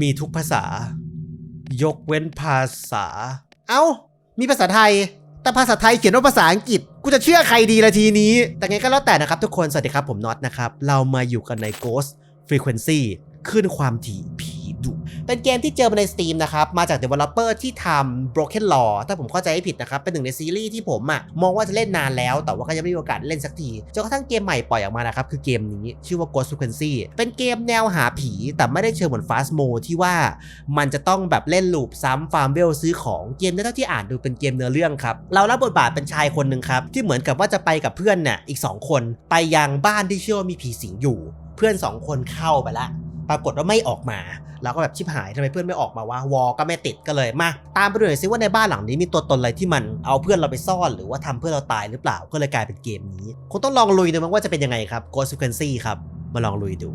มีทุกภาษา ยกเว้นภาษา เอ้า มีภาษาไทย แต่ภาษาไทยเขียนว่าภาษาอังกฤษ กูจะเชื่อใครดีละทีนี้ แต่ไงก็แล้วแต่นะครับทุกคน สวัสดีครับผมน็อตนะครับ เรามาอยู่กันใน Ghost Frequency ขึ้นความถี่ผี ดุเป็นเกมที่เจอมาใน Steam นะครับ มาจาก Developer ที่ทำ Broken Law ถ้าผมเข้าใจไม่ผิดนะครับ เป็นหนึ่งในซีรีส์ที่ผมอะมองว่าจะเล่นนานแล้ว แต่ว่าก็ยังไม่มีโอกาสเล่นสักทีจนกระทั่งเกมใหม่ปล่อยออกมานะครับ คือเกมนี้ชื่อว่า Ghost Frequency เป็นเกมแนวหาผีแต่ไม่ได้เชิงเหมือน Fast Mo ที่ว่ามันจะต้องแบบเล่นลูปซ้ำฟาร์มเวลซื้อของเกมนี้เท่าที่อ่านดูเป็นเกมเนื้อเรื่องครับเรารับบทบาทเป็นชายคนหนึ่งครับที่เหมือนกับว่าจะไปกับเพื่อนเนี่ยอีก 2 คน ไปยังบ้านที่เชื่อว่ามีผีสิงอยู่ เพื่อน 2 คนเข้าไปละ ปรากฏว่าไม่ออกมาเราก็แบบชิบหายทำไมเพื่อนไม่ออกมาวะวอก็ไม่ติดก็เลยมาตามไปดูหน่อยซิว่าในบ้านหลังนี้มีตัวตนอะไรที่มันเอาเพื่อนเราไปซ่อน หรือว่าทำเพื่อนเราตายหรือเปล่าก็เลยกลายเป็นเกมนี้คงต้องลองลุยดูมั้งว่าจะเป็นยังไงครับ Ghost Frequency ครับมาลองลุยดู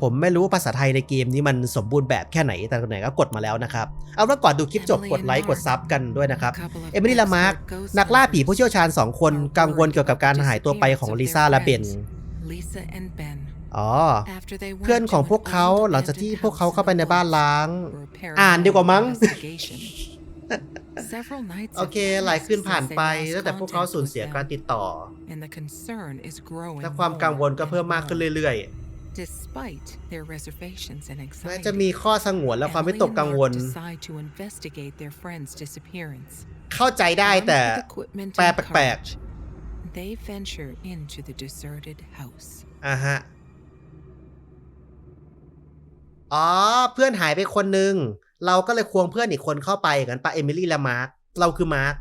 ผมไม่รู้ว่าภาษาไทยในเกมนี้มันสมบูรณ์แบบแค่ไหนแต่ไหนก็กดมาแล้วนะครับ เอาว่าก่อนดูคลิปจบกดไลค์กดซับกันด้วยนะครับ เอมิลี่ลามาร์กนักล่าผีผู้เชี่ยวชาญ 2 คนกังวลเกี่ยวกับการหายตัวไปของลิซ่าและเบน อ๋อ เพื่อนของพวกเขาหลังจากที่พวกเขาเข้าไปในบ้านล้าง อ่านดีกว่ามั้ง โอเค หลายคืนผ่านไปตั้งแต่พวกเขาสูญเสียการติดต่อ และความกังวลก็เพิ่มมากขึ้นเรื่อยๆแม้จะมีข้อสงวนและความวิตกกังวล เข้าใจได้แต่แปลแปลก They venture into the deserted house. อะฮะ อ๋อ เพื่อนหายไปคนนึง เราก็เลยควงเพื่อนอีกคนเข้าไปกันปะเอมิลี่และมาร์ค เราคือมาร์ค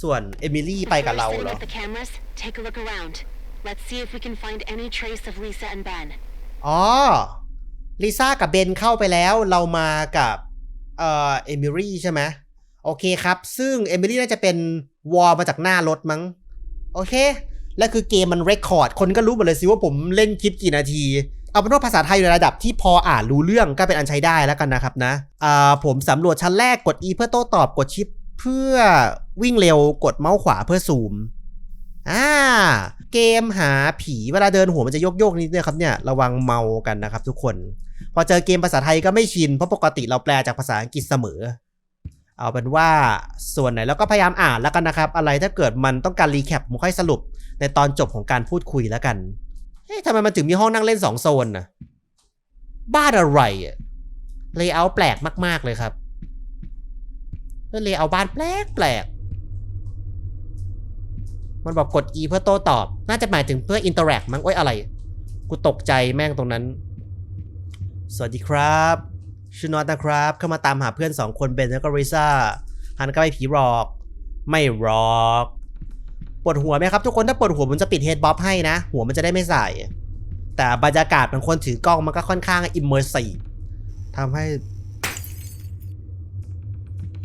ส่วนเอมิลี่ไปกับเราเหรอ With the cameras, take a look around. Let's see if we can find any trace of Lisa and Ben. อ๋อ ลิซ่ากับเบนเข้าไปแล้ว เรามากับ เอ่อ เอมิลี่ใช่ไหมโอเคครับ ซึ่งเอมิลี่น่าจะเป็นวอลมาจากหน้ารถมั้ง โอเค และคือเกมมันเรคคอร์ด คนก็รู้หมดเลยสิว่าผมเล่นคลิปกี่นาที เอาเป็นว่าภาษาไทยอยู่ในระดับที่พออ่านรู้เรื่องก็เป็นอันใช้ได้แล้วกันนะครับนะอ่าผมสำรวจชั้นแรกกด E เพื่อโต้ตอบกดชิปเพื่อวิ่งเร็วกดเมาส์ขวาเพื่อซูมอ่าเกมหาผีเวลาเดินหัวมันจะโยกโยกๆนิดนึงครับเนี่ยระวังเมากันนะครับทุกคน พอเจอเกมภาษาไทยก็ไม่ชิน เพราะปกติเราแปลจากภาษาอังกฤษเสมอ เอาเป็นว่าส่วนไหนแล้วก็พยายามอ่านแล้วกันนะครับ อะไรถ้าเกิดมันต้องการรีแคปผมค่อยสรุปในตอนจบของการพูดคุยแล้วกัน เฮ้ยทำไมมันถึงมีห้องนั่งเล่นสองโซนน่ะบ้านอะไรอะเลเยอร์แปลกมาก ๆ เลยครับเลเยอร์บ้านแปลกแปลกมันบอกกด E เพื่อโต้ตอบ น่าจะหมายถึงเพื่อ interact มั้งโอ้ยอะไร กูตกใจแม่งตรงนั้น สวัสดีครับชื่อนอตนะครับ เข้ามาตามหาเพื่อนสองคนเบนแล้วก็ริซ่าหันก็ไปผีหรอก ไม่หรอก ปวดหัวไหมครับทุกคนถ้าปวดหัวผมจะปิดเฮดบ๊อบให้นะ หัวมันจะได้ไม่ใส่ แต่บรรยากาศเป็นคนถือกล้องมันก็ค่อนข้างอิมเมอร์ซีฟทำให้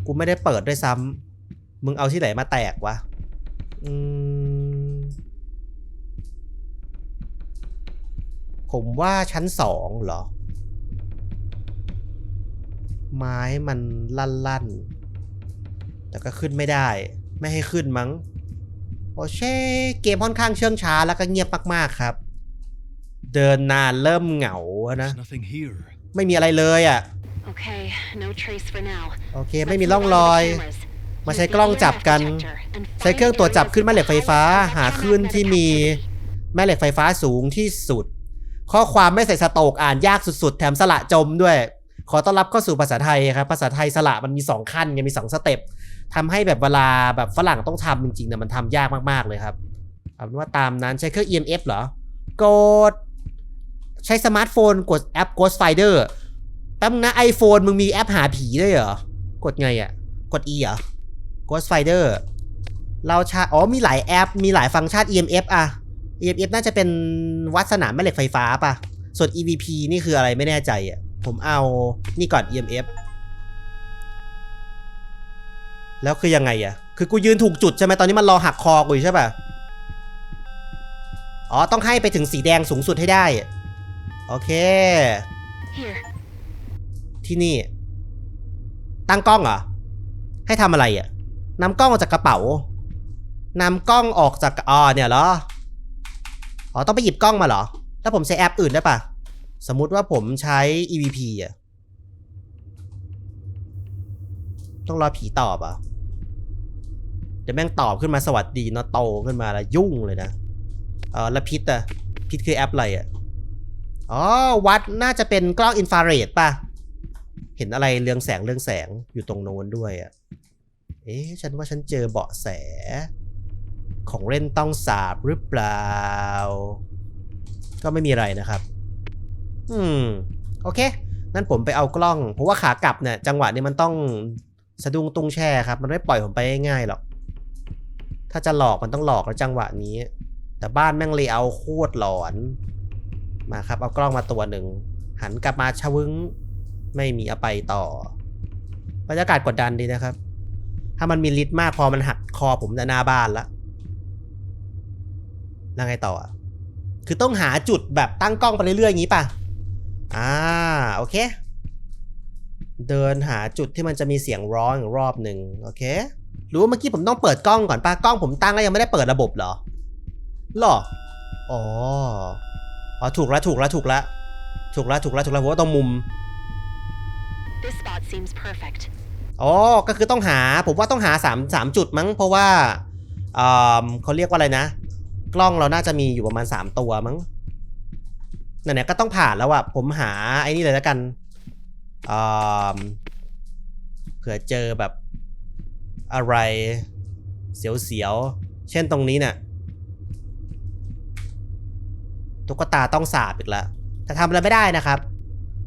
กูไม่ได้เปิดด้วยซ้ำมึงเอาที่ไหนมาแตกวะมผมว่าชั้นสองเหรอ ไม้มันลั่นๆ แต่ก็ขึ้นไม่ได้ ไม่ให้ขึ้นมั้ง โอเช่เกมค่อนข้างเชื่องช้าแล้วก็เงียบมากๆครับ เดินนานเริ่มเหงาอะนะ There's nothing here. ไม่มีอะไรเลยอะ Okay, no trace for now. โอเค Let's ไม่มี look ร่อง under ร the อย cameras. มา Use ใช้ the กล้องจับ EMF กัน detector and ใช้ find เครื่องตรวจจับขึ้นแม่เหล็กไฟฟ้า areas of หาขึ้นที่มีแม่เหล็กไฟฟ้าสูงที่สุด ข้อความไม่ใส่สโตกอ่านยากสุดๆ แถมสระจมด้วย ขอต้อนรับเข้าสู่ภาษาไทยครับ ภาษาไทยสระมันมี 2 ขั้นไงมี 2 สเต็ป ทำให้แบบเวลาแบบฝรั่งต้องทำจริงๆเนี่ยมันทำยากมากๆเลยครับเอาเป็นว่าตามนั้นใช้เครื่อง EMF เหรอกด ใช้สมาร์ทโฟนกดแอป Ghost Finder แป๊บนึงนะ iPhone มึงมีแอปหาผีด้วยเหรอ กดไงอะกด E เหรอ Ghost Finder เราชาอ๋อมีหลายแอป มีหลายฟังก์ชัน EMF อะ EMF น่าจะเป็นวัดสนามแม่เหล็กไฟฟ้าป่ะ ส่วน EVP นี่คืออะไรไม่แน่ใจอะ ผมเอานี่ก่อน EMF แล้วคือยังไงอะคือกูยืนถูกจุดใช่ไหมตอนนี้มันรอหักคอกูอยู่ใช่ป่ะ อ๋อ ต้องให้ไปถึงสีแดงสูงสุดให้ได้ โอเค Here, ที่นี่ ตั้งกล้องเหรอ ให้ทำอะไรอะนำกล้องออกจากกระเป๋านำกล้องออกจากอ๋อเนี่ยเหรอ อ๋อ ต้องไปหยิบกล้องมาเหรอ แล้วผมใช้แอปอื่นได้ปะสมมุติว่าผมใช้ EVP อะต้องรอผีตอบอะ เดี๋ยวแม่งตอบขึ้นมาสวัสดีเนาะโตขึ้นมาแล้วยุ่งเลยนะเออแล้วพิษอะพิษคือแอปอะไรอะอ๋อวัดน่าจะเป็นกล้องอินฟราเรดป่ะ เห็นอะไรเรืองแสงเรืองแสงอยู่ตรงโน้นด้วยอะเอ๊ะฉันว่าฉันเจอเบาะแส ของเล่นต้องสาบหรือเปล่า ก็ไม่มีอะไรนะครับ อืม โอเคงั้นผมไปเอากล้อง เพราะว่าขากลับเนี่ย จังหวะนี้มันต้องสะดุ้งตุ้งแช่ครับ มันไม่ปล่อยผมไปง่ายๆหรอก ถ้าจะหลอกมันต้องหลอกแล้วจังหวะนี้ แต่บ้านแม่งเลยเอาโคตรหลอน มาครับ เอากล้องมาตัวหนึ่ง หันกลับมาชวึ้ง ไม่มีอาไปต่อบรรยากาศกดดันดีนะครับ ถ้ามันมีลิตมากพอมันหักคอผมจะหน้าบ้านละแล้วไงต่อ คือต้องหาจุดแบบตั้งกล้องไปเรื่อยๆอย่างนี้ป่ะ อ่า โอเค เดินหาจุดที่มันจะมีเสียงร้องอรอบหนึ่งโอเค รือว่าเมื่อกี้ผมต้องเปิดกล้องก่อนป่ะกล้องผมตั้งแล้วยังไม่ได้เปิดระบบเหรอหรออ๋ออ๋อถูกแล้วถูกแล้วถูกแล้วถูกแล้วถูกแล้วถูกแล้วผมว่าตรงมุม This spot seems perfect. อ๋อก็คือต้องหาผมว่าต้องหาสามสามจุดมั้ง เพราะว่าเอ่อเขาเรียกว่าอะไรนะ กล้องเราน่าจะมีอยู่ประมาณสามตัวมั้งนั่นเนี่ยก็ต้องผ่านแล้วอะผมหาไอ้นี่เลยแล้วกันเอ่อเผื่อเจอแบบ อะไรเสียวๆ เช่นตรงนี้เนี่ยตุ๊กตาต้องสาบอีกแล้วแต่ทำอะไรไม่ได้นะครับ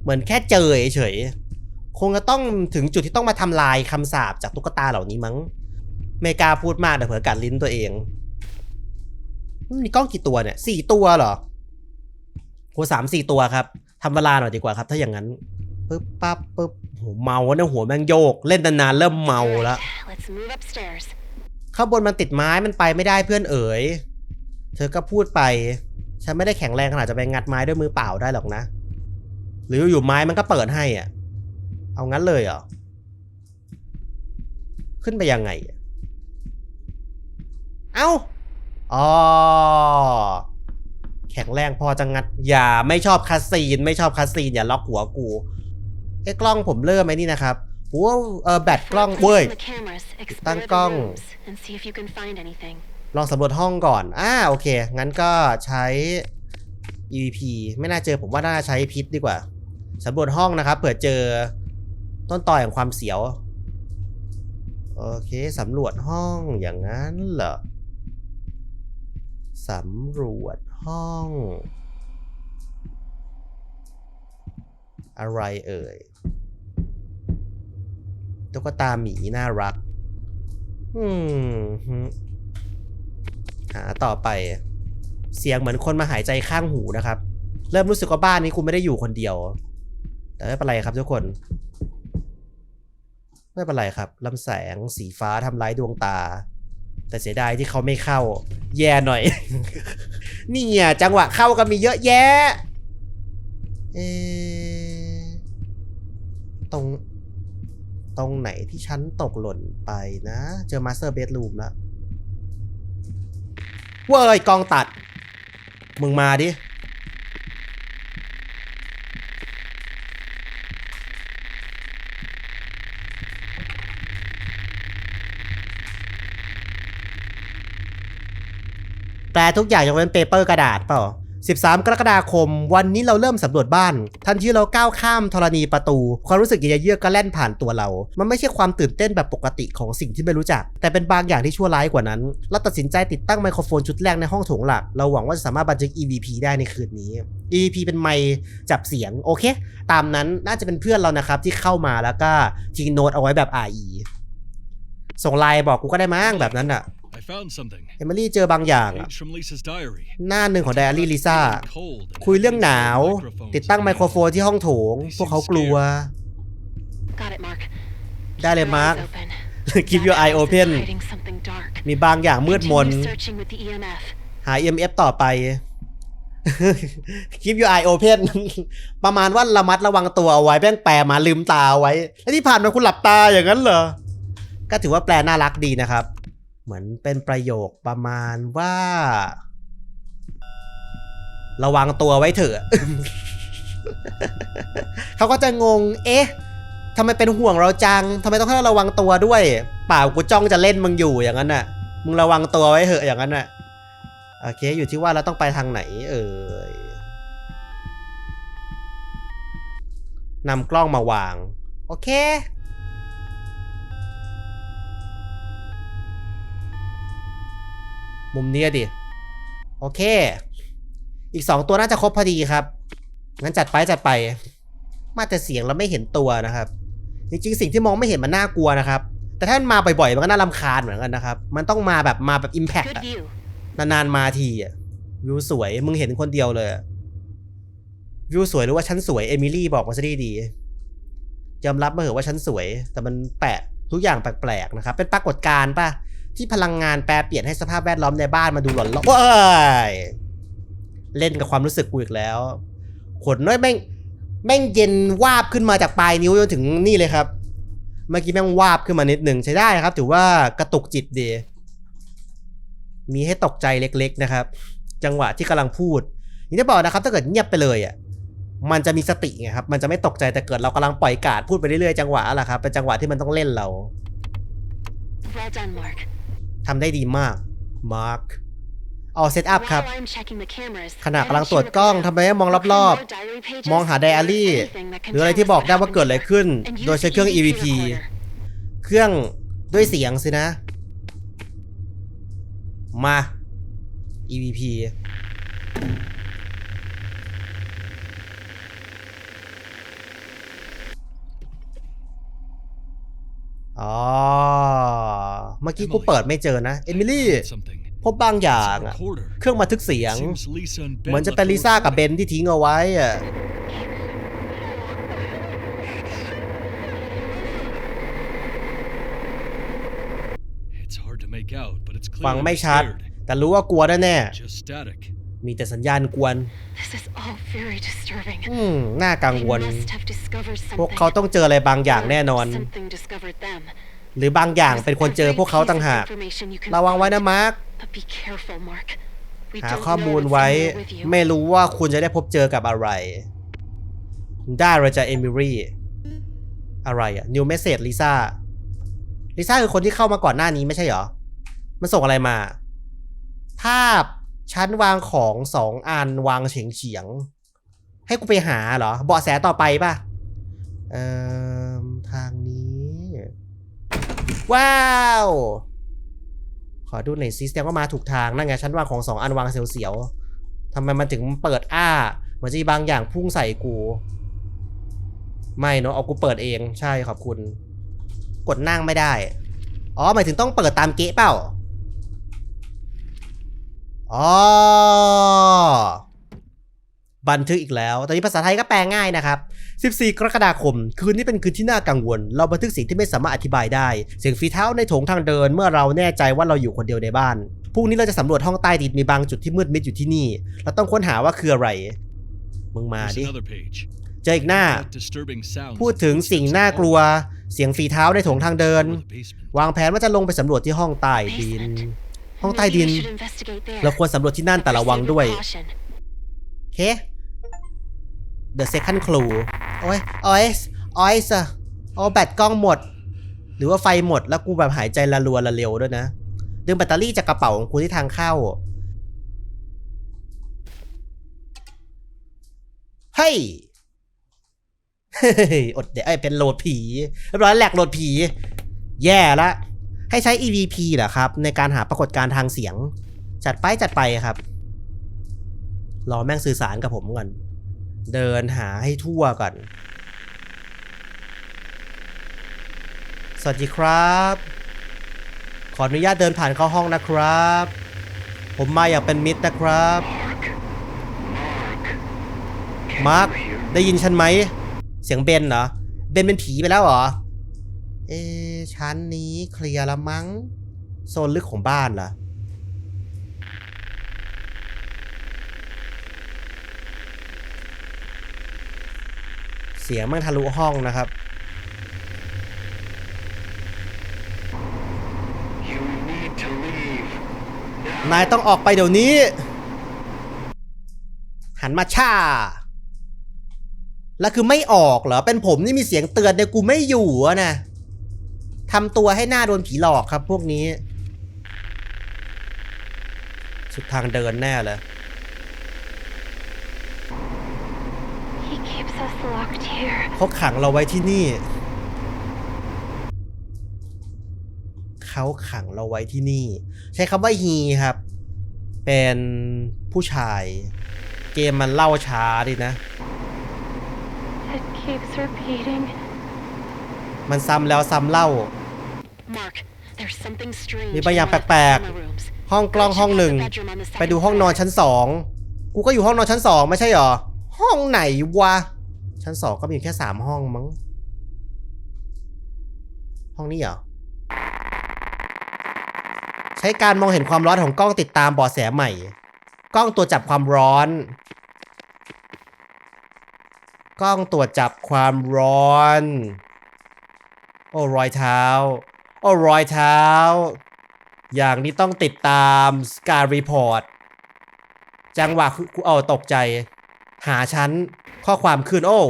เหมือนแค่เจอเฉยๆคงจะต้องถึงจุดที่ต้องมาทำลายคำสาปจากตุ๊กตาเหล่านี้มั้งไม่กล้าพูดมากเดี๋ยวเผื่อกัดลิ้นตัวเองมีกล้องกี่ตัวเนี่ยสี่ตัวเหรอโหสามสี่ตัวครับทำเวลาหน่อยดีกว่าครับ ถ้าอย่างนั้นปึ๊บปั๊บปึ๊บ เมาเนี่ยหัวแม่งโยก เล่นนานๆเริ่มเมาแล้วข้างบนมันติดไม้มันไปไม่ได้เพื่อนเอ๋ย เธอก็พูดไป ฉันไม่ได้แข็งแรงขนาดจะไปงัดไม้ด้วยมือเปล่าได้หรอกนะ หรืออยู่ไม้มันก็เปิดให้อะ เอางั้นเลยเหรอ ขึ้นไปยังไง เอ้า อ๋อ แข็งแรงพอจะงัด อย่าไม่ชอบคาสซีนไม่ชอบคาสซีนอย่าล็อกหัวกู ไอ้กล้องผมเริ่มไอ้นี่นะครับหัวเออแบตกล้อง Place เว้ย in the cameras, explore Tăng the cong. rooms, and see if you can find anything. ลองสำรวจห้องก่อน อ่าโอเค งั้นก็ใช้ EVP ไม่น่าเจอผมว่าน่าใช้พิษดีกว่าสำรวจห้องนะครับเผื่อเจอต้นตอแห่งความเสียว โอเคสำรวจห้องอย่างนั้นเหรอสำรวจห้อง อะไรเอ่ยตุ๊กตาหมีน่ารัก อืมฮึหาต่อไป เสียงเหมือนคนมาหายใจข้างหูนะครับ เริ่มรู้สึกว่าบ้านนี้กูไม่ได้อยู่คนเดียว แต่ไม่เป็นไรครับทุกคน ไม่เป็นไรครับลำแสงสีฟ้าทำร้ายดวงตา แต่เสียดายที่เขาไม่เข้า แย่หน่อย นี่ไงจังหวะเข้าก็มีเยอะแยะ เอะ ตรง ตรงไหนที่ฉันตกหล่นไปนะ เจอมาสเตอร์เบดรูมแล้วเว้ยกองตัด มึงมาดิ แปลทุกอย่างยกเว้นเปเปอร์กระดาษเปล่า 13 กรกฎาคม วันนี้เราเริ่มสำรวจบ้าน ทันทีเราก้าวข้ามธรณีประตู ความรู้สึกเยือกเยือกก็แล่นผ่านตัวเรา มันไม่ใช่ความตื่นเต้นแบบปกติของสิ่งที่ไม่รู้จัก แต่เป็นบางอย่างที่ชั่วร้ายกว่านั้น เราตัดสินใจติดตั้งไมโครโฟนชุดแรกในห้องโถงหลัก เราหวังว่าจะสามารถบันทึก EVP ได้ในคืนนี้ EVP เป็นไมจับเสียงโอเค ตามนั้นน่าจะเป็นเพื่อนเรานะครับที่เข้ามาแล้วก็ทิ้งโน้ตเอาไว้แบบ RE ส่งไลน์บอกกูก็ได้มั้งแบบนั้นอะ เอมิลี่เจอบางอย่างอะ Page from Lisa's diary. หน้าหนึ่งของไดอารี่ลิซ่า Cold and คุยเรื่องหนาว microphones ติดตั้งไมโครโฟนที่ห้องโถง พวกเขากลัว Got it, Mark. ได้เลย Keep your มาร์ eyes ค open. Keep That your eye house is open hiding something dark. มีบางอย่างมืดมน Continue searching with the E EMF. หา EMF ต่อไป Keep your eye open ประมาณว่าระมัดระวังตัวเอาไว้แป้งแปลมาลืมตาเอาไว้ แล้วที่ผ่านมาคุณหลับตาอย่างนั้นเหรอ ก็ถือว่าแปลน่ารักดีนะครับ เหมือนเป็นประโยคประมาณว่า ระวังตัวไว้เถอะ เขาก็จะงง เอ๊ะทำไมเป็นห่วงเราจังทำไมต้องให้เราระวังตัวด้วย เปล่ากูจ้องจะเล่นมึงอยู่อย่างนั้นน่ะ มึงระวังตัวไว้เหอะอย่างนั้นน่ะ โอเค อยู่ที่ว่าเราต้องไปทางไหน เอ่ยนำกล้องมาวาง โอเค มุมนี้ดิ โอเค อีกสองตัวน่าจะครบพอดีครับ งั้นจัดไปจัดไป มาแต่เสียงแล้วไม่เห็นตัวนะครับ จริงๆ สิ่งที่มองไม่เห็นมันน่ากลัวนะครับ แต่ถ้ามันมาบ่อยๆ มันก็น่ารำคาญเหมือนกันนะครับ มันต้องมาแบบมาแบบอิมแพ t Good อะ view. นานๆมาทีอะวิวสวย มึงเห็นคนเดียวเลย วิวสวยหรือว่าฉันสวย เอมิลี่บอกมาซะดีดียอมรับมาเหอะว่าฉันสวย แต่มันแปลกทุกอย่างแปลกๆนะครับ เป็นปรากฏการณ์ป่ะ ที่พลังงานแปรเปลี่ยนให้สภาพแวดล้อมในบ้านมาดูหลอนล้อว้ายเล่นกับความรู้สึกกูอีกแล้ว ขนน้อยแม่งแม่งเย็นวาบขึ้นมาจากปลายนิ้วจนถึงนี่เลยครับ เมื่อกี้แม่งวาบขึ้นมานิดหนึ่งใช้ได้ครับ ถือว่ากระตุกจิตดี มีให้ตกใจเล็ก ๆนะครับ จังหวะที่กำลังพูดอย่างที่บอกนะครับ ถ้าเกิดเงียบไปเลยอะมันจะมีสติไงครับมันจะไม่ตกใจแต่เกิดเรากำลังปล่อยกาดพูดไปเรื่อยๆจังหวะอะไรครับเป็นจังหวะที่มันต้องเล่นเรา Well done, Mark. ทำได้ดีมาก มาร์คเอาเซตอัพครับ While I'm checking the cameras, ขณะ I กำลัง want ตรวจ you to กล้อง look ทำ around. ไมไม่มองรอบ Find more diary pages ๆมองหาไดอารี่ or anything that can หรืออะไร tell ที่ us บอก what ได้ว่า happened เกิดอะไรขึ้น and use โดยใช้ the เครื่อง EVP EVP recorder. เครื่องด้วยเสียงสินะ มา EVP อ๋อ เมื่อกี้กูเปิดไม่เจอนะ เอมิลี่ something. พบบางอย่าง It's a อะ recorder. เครื่องบันทึกเสียง Seems Lisa and Ben เหมือนจะ left เป็น a ลิซ่ากับเบ recording. นที่ทิ้งเอาไว้อะ It's hard to make out, but it's ฟัง clearly ไม่ชัด scared. แต่รู้ว่ากลัวแน่ Just static. ๆมีแต่สัญญาณกวน This is all very disturbing. อืมน่ากัง They วล must have discovered พวก something. เขาต้องเจออะไรบางอย่าง Or แน่นอน Something discovered them. หรือบางอย่างเป็นคนเจอพวกเขาต่างหาก ระวังไว้นะมาร์ค But be careful, Mark. We หา don't ข้อ know มูล what's ไว้ in there with you. ไม่รู้ว่าคุณจะได้พบเจอกับอะไร ได้เราจะเอมิรี่ อะไรอะนิวเมสเซจลิซ่า ลิซ่าคือคนที่เข้ามาก่อนหน้านี้ไม่ใช่เหรอ มันส่งอะไรมา ภาพ ชั้นวางของสองอันวางเฉียงเฉียงๆให้กูไปหาเหรอ เบาะแสต่อไปป่ะ เอ่อ ทางนี้ ว้าว ขอดูหน่อยซิแสดงว่ามาถูกทาง นั่นไงชั้นวางของสองอันวางเสียวๆทำไมมันถึงเปิดอ้า เหมือนจะมีบางอย่างพุ่งใส่กู ไม่เนอะเอากูเปิดเอง ใช่ขอบคุณ กดนั่งไม่ได้ อ๋อ หมายถึงต้องเปิดตามเก๊ะเปล่า อ๋อบันทึกอีกแล้ว ตอนนี้ภาษาไทยก็แปลง่ายนะครับ 14 กรกฎาคม คืนนี้เป็นคืนที่น่ากังวล เราบันทึกสิ่งที่ไม่สามารถอธิบายได้ เสียงฝีเท้าในโถงทางเดิน เมื่อเราแน่ใจว่าเราอยู่คนเดียวในบ้าน พรุ่งนี้เราจะสำรวจห้องใต้ดินมีบางจุดที่มืดมิดอยู่ที่นี่ เราต้องค้นหาว่าคืออะไร มึงมา There's ดิ another page. เจออีกหน้า That disturbing sounds พูดถึงสิ่งน่ากลัว เสียงฝีเท้าในโถงทางเดิน or the basement. วางแผนว่าจะลงไปสำรวจที่ห้องใต้ดิน ห้องใต้ดิน Maybe we should investigate there. เราควรสำรวจที่นั่นแต่ระวังด้วย Proceed with caution. โอเค The second clue โอ้ยโอ้ยโอ้ยสะโอ้แบตกล้องหมด หรือว่าไฟหมดแล้วกูแบบหายใจละรัวละเร็วด้วยนะ ดึงแบตเตอรี่จากกระเป๋าของกูที่ทางเข้า เฮ้ยเฮ้ยอดเดี๋ยวเอ้ยเป็นโหลดผีเรียบร้อยแหลกโหลดผี แย่ละ ให้ใช้ EVP เหรอครับ ในการหาปรากฏการณ์ทางเสียง จัดไปจัดไปครับ รอแม่งสื่อสารกับผมก่อน เดินหาให้ทั่วก่อน สวัสดีครับ ขออนุญาตเดินผ่านเข้าห้องนะครับ ผมมาอย่างเป็นมิตรนะครับ มาร์ค ได้ยินฉันไหม เสียงเบนเหรอ เบนเป็นผีไปแล้วเหรอ เอชั้นนี้เคลียร์แล้วมั้ง โซนลึกของบ้านล่ะ เสียงมันทะลุห้องนะครับนายต้องออกไปเดี๋ยวนี้ หันมาช่าแล้วคือไม่ออกเหรอ เป็นผมนี่มีเสียงเตือนเนี่ยกูไม่อยู่อะนะ ทำตัวให้หน้าโดนผีหลอกครับพวกนี้ สุดทางเดินแน่เลย He keeps us locked here. เขาขังเราไว้ที่นี่ เขาขังเราไว้ที่นี่ ใช้คำว่า he ครับ เป็นผู้ชาย เกมมันเล่าช้าดินะ It keeps repeating. มันซ้ำแล้วซ้ำเล่า Mark, there's something strange. มีบางอย่าง in one of แปลก the rooms. ๆห้องกล้องห้องหนึ่ง ไปดูห้องนอนชั้นสองกูก็อยู่ห้องนอนชั้นสองไม่ใช่หรอ ห้องไหนวะ ชั้นสองก็มีอยู่แค่สามห้องมั้ง ห้องนี้เหรอ ใช้การมองเห็นความร้อนของกล้องติดตามเบาะแสใหม่ กล้องตรวจจับความร้อน กล้องตรวจจับความร้อน โอ้รอยเท้า โอ้รอยเท้า อย่างนี้ต้องติดตามการรีพอร์ต จังหวะคือกูเอาตกใจ หาชั้นข้อความขึ้นโอ้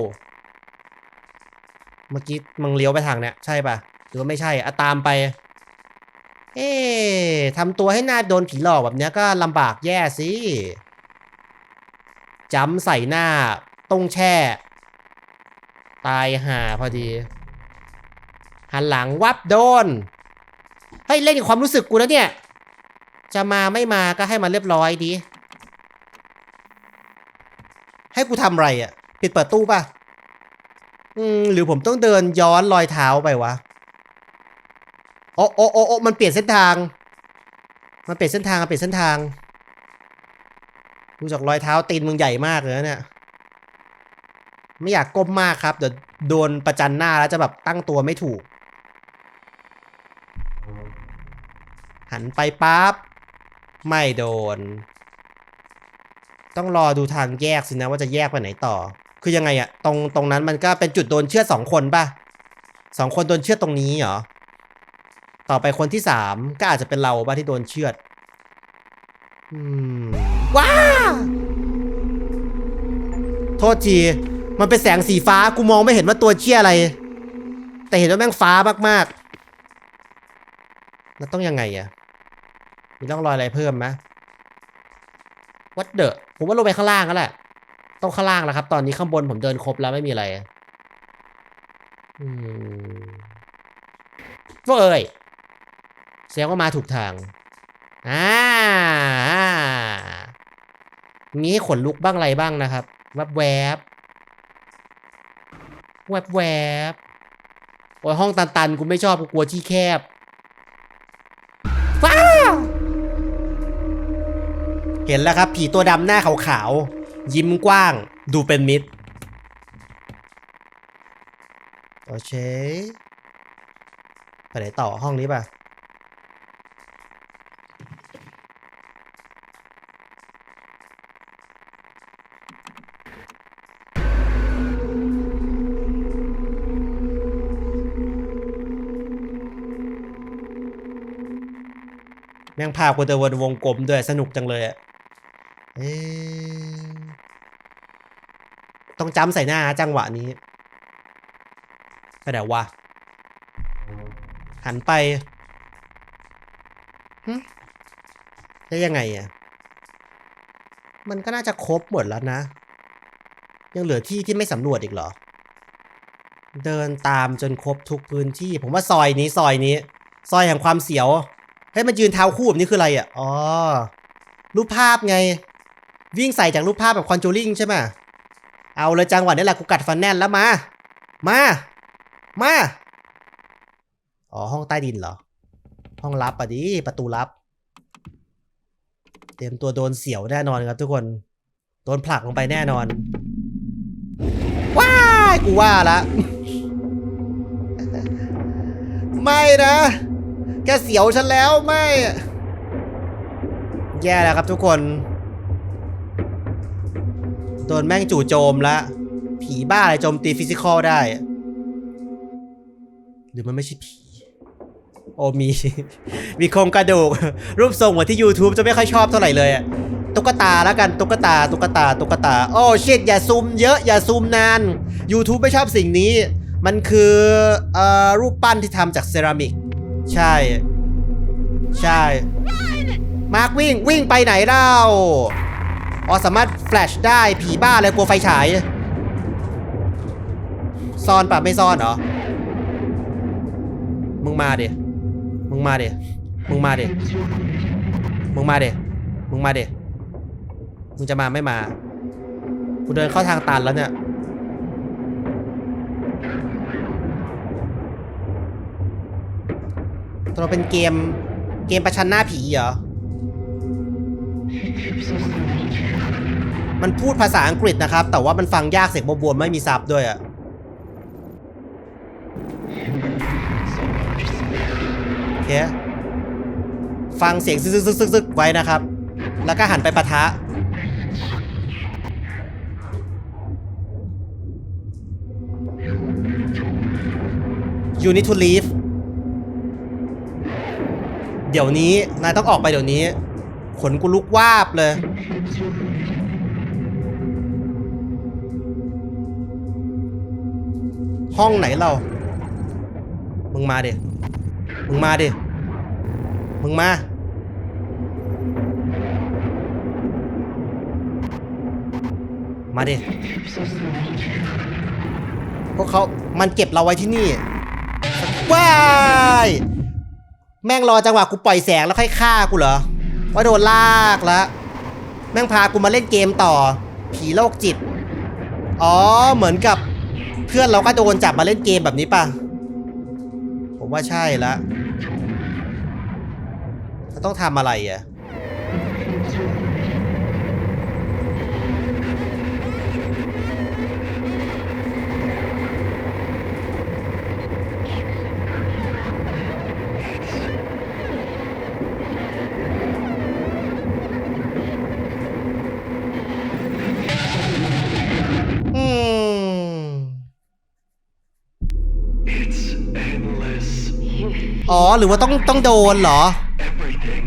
เมื่อกี้มึงเลี้ยวไปทางเนี้ยใช่ปะหรือว่าไม่ใช่อะตามไป เอ๊ทำตัวให้หน้าโดนผีหลอกแบบเนี้ยก็ลำบากแย่สิจำใส่หน้าต้องแช่ ตายห่าพอดี หันหลังวับโดนเฮ้ยเล่นกับความรู้สึกกูนะเนี่ย จะมาไม่มาก็ให้มันเรียบร้อยดี ให้กูทำอะไรอะ ปิดเปิดตู้ป่ะ อืม หรือผมต้องเดินย้อนรอยเท้าไปวะ โอ้โอ้โอ้โอ้มันเปลี่ยนเส้นทาง มันเปลี่ยนเส้นทางมันเปลี่ยนเส้นทาง ดูจากรอยเท้าตีนมึงใหญ่มากเลยนะเนี่ย ไม่อยากก้มมากครับ เดี๋ยวโดนประจันหน้าแล้วจะแบบตั้งตัวไม่ถูก หันไปปั๊บไม่โดน ต้องรอดูทางแยกสินะว่าจะแยกไปไหนต่อ คือยังไงอะตรงตรงนั้นมันก็เป็นจุดโดนเชือดสองคนป่ะสองคนโดนเชือดตรงนี้เหรอต่อไปคนที่สามก็อาจจะเป็นเราป่ะที่โดนเชือดอืมว้าโทษที มันเป็นแสงสีฟ้ากูมองไม่เห็นว่าตัวเชี่ยอะไร แต่เห็นว่าแม่งฟ้ามากๆ แล้วต้องยังไงอะมีร่องรอยอะไรเพิ่มไหมวัดเดอะผมว่าลงไปข้างล่างแล้วแหละ ต้องข้างล่างแล้วครับ ตอนนี้ข้างบนผมเดินครบแล้วไม่มีอะไรอืมเว้ยแสดงว่ามาถูกทางอ่าอ่ามีให้ขนลุกบ้างอะไรบ้างนะครับ แวบแวบแวบแวบโอ้ยห้องตันๆกูไม่ชอบกูกลัวที่แคบ เห็นแล้วครับ ผีตัวดำหน้าขาวๆ ยิ้มกว้าง ดูเป็นมิตร โอเค ไปไหนต่อห้องนี้ป่ะ แม่งพากูเดินวนวงกลมด้วยสนุกจังเลยอะ เอต้องจำใส่หน้าจังหวะนี้ไปไหนวะ หันไปหึแล้วยังไงอะ มันก็น่าจะครบหมดแล้วนะ ยังเหลือที่ที่ไม่สำรวจอีกเหรอ เดินตามจนครบทุกพื้นที่ ผมว่าซอยนี้ซอยนี้ ซอยแห่งความเสียว เฮ้ยมันยืนเท้าคู่แบบนี้คืออะไรอะ อ๋อ รูปภาพไง วิ่งใส่จากรูปภาพแบบคอนจูริงใช่ไหมเอาเลยจังหวะนี้แหละกูกัดฟันแน่นแล้วมา มา มา อ๋อห้องใต้ดินเหรอ ห้องลับอะดิประตูลับ เตรียมตัวโดนเสียวแน่นอนครับทุกคน โดนผลักลงไปแน่นอน ว้ายกูว่าละไม่นะ แกเสียวฉันแล้วไม่ แย่แล้วครับทุกคน โดนแม่งจู่โจมแล้วผีบ้าอะไรโจมตีฟิสิกอลได้ หรือมันไม่ใช่ผี โอ้มี มีโครงกระดูก รูปทรงเหมือนที่ YouTube จะไม่ค่อยชอบเท่าไหร่เลยอะตุ๊กตาแล้วกันตุ๊กตาตุ๊กตาตุ๊กตา โอ้ชิตอย่าซูมเยอะอย่าซูมนาน YouTube ไม่ชอบสิ่งนี้ มันคือเอ่อรูปปั้นที่ทำจากเซรามิก ใช่ ใช่ มาร์ควิ่งวิ่งไปไหนเล่า อ๋อสามารถแฟลชได้ผีบ้าเลยกลัวไฟฉาย ซ่อนปะไม่ซ่อนเหรอ มึงมาเดิมึงมาเดิมึงมาเดิมึงมาเดิมึงมาเดิมึงจะมาไม่มา กูเดินเข้าทางตันแล้วเนี่ย เราเป็นเกมเกมประชันหน้าผีเหรอ มันพูดภาษาอังกฤษนะครับ แต่ว่ามันฟังยากเสียงบวมๆไม่มีซับด้วยอะโอเคฟังเสียงซึกๆๆๆไว้นะครับ แล้วก็หันไปปะทะ You need to leave เดี๋ยวนี้ นายต้องออกไปเดี๋ยวนี้ ขนกูลุกวาบเลย ห้องไหนเรา มึงมาเดิมึงมาเดิมึงมา มาดิพวกเขามันเก็บเราไว้ที่นี่ ว้าย แม่งรอจังหวะกูปล่อยแสงแล้วค่อยฆ่ากูเหรอ ว่าโดนลากแล้ว แม่งพากูมาเล่นเกมต่อ ผีโรคจิต อ๋อ เหมือนกับ เพื่อนเราก็โดนจับมาเล่นเกมแบบนี้ป่ะ ผมว่าใช่ละจะต้องทำอะไรอะ อ๋อหรือว่าต้องต้องโดนเหรอ Everything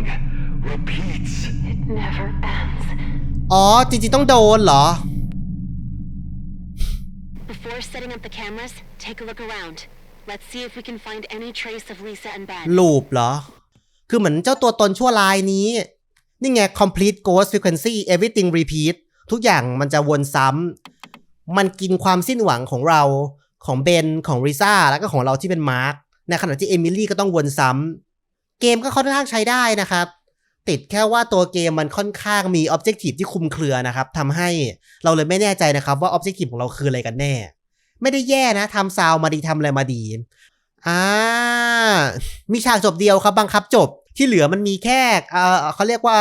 repeats. It never ends. อ๋อจริงๆต้องโดนเหรอ Before setting up the cameras, take a look around. Let's see if we can find any trace of Lisa and Ben. ลูปเหรอ คือเหมือนเจ้าตัวตนชั่วร้ายนี้ นี่ไง complete ghost frequency everything repeat ทุกอย่างมันจะวนซ้ำ มันกินความสิ้นหวังของเรา ของเบนของริซ่าแล้วก็ของเราที่เป็นมาร์คในขณะที่เอมิลี่ก็ต้องวนซ้ำเกมก็ค่อนข้างใช้ได้นะครับ ติดแค่ว่าตัวเกมมันค่อนข้างมี objective ที่คุมเครือนะครับทำให้เราเลยไม่แน่ใจนะครับ ว่า objective ของเราคืออะไรกันแน่ ไม่ได้แย่นะทำซาวมาดีทำอะไรมาดีอ่ามีฉากจบเดียวครับบังคับจบที่เหลือมันมีแค่เออเขาเรียกว่า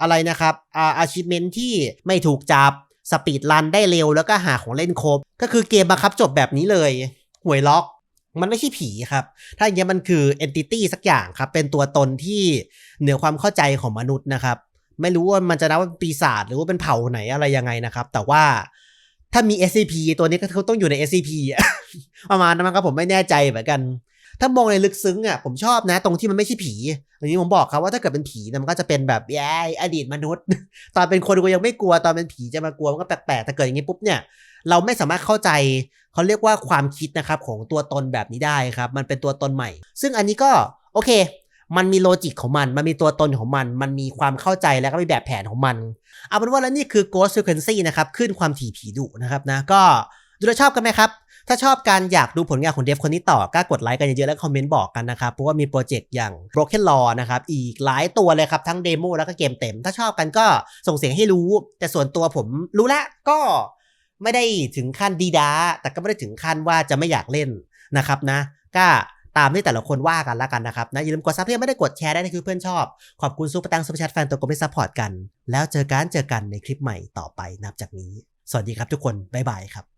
อะไรนะครับอา achievement ที่ไม่ถูกจับ สปีดรันได้เร็วแล้วก็หาของเล่นครบ ก็คือเกมบังคับจบแบบนี้เลยหวยล็อก มันไม่ใช่ผีครับ ถ้าอย่างเงี้ยมันคือ entity สักอย่างครับ เป็นตัวตนที่เหนือความเข้าใจของมนุษย์นะครับ ไม่รู้ว่ามันจะนับว่าเป็นปีศาจหรือว่าเป็นเผ่าไหนอะไรยังไงนะครับ แต่ว่าถ้ามี SCP ตัวนี้ก็เขาต้องอยู่ใน SCP ประมาณนั้นครับผมไม่แน่ใจเหมือนกัน ถ้ามองในลึกซึ้งอะผมชอบนะ ตรงที่มันไม่ใช่ผีอย่างนี้ผมบอกครับว่าถ้าเกิดเป็นผีนะมันก็จะเป็นแบบแย่อดีตมนุษย์ ตอนเป็นคนกูยังไม่กลัวตอนเป็นผีจะมากลัวมันก็แปลกๆแต่เกิดอย่างนี้ปุ๊บเนี่ยเราไม่สามารถเข้าใจเขาเรียกว่าความคิดนะครับของตัวตนแบบนี้ได้ครับ มันเป็นตัวตนใหม่ ซึ่งอันนี้ก็โอเค มันมีโลจิกของมัน มันมีตัวตนของมัน มันมีความเข้าใจแล้วก็มีแบบแผนของมัน เอาเป็นว่าแล้วนี่คือ Ghost Frequency นะครับขึ้นความถี่ผีดุนะครับนะก็ ดูแลชอบกันไหมครับถ้าชอบการอยากดูผลงานของเดฟคนนี้ต่อก็กดไลค์กันเยอะๆและคอมเมนต์บอกกันนะครับ เพราะว่ามีโปรเจกต์อย่าง Broken Law นะครับ อีกหลายตัวเลยครับ ทั้งเดโมแล้วก็เกมเต็ม ถ้าชอบกันก็ส่งเสียงให้รู้ แต่ส่วนตัวผมรู้แล้วก็ไม่ได้ถึงขั้นดีดาแต่ก็ไม่ได้ถึงขั้นว่าจะไม่อยากเล่นนะครับนะก็ตามที่แต่ละคนว่ากันแล้วกันนะครับนะอย่าลืมกดซับเพื่อไม่ได้กดแชร์ได้นะคือเพื่อนชอบ ขอบคุณซูเปอร์ตังซูเปอร์แชทแฟนตัวกลมที่ซัพพอร์ตกัน แล้วเจอกันเจอกันในคลิปใหม่ต่อไปนับจากนี้ สวัสดีครับทุกคนบ๊ายบายครับ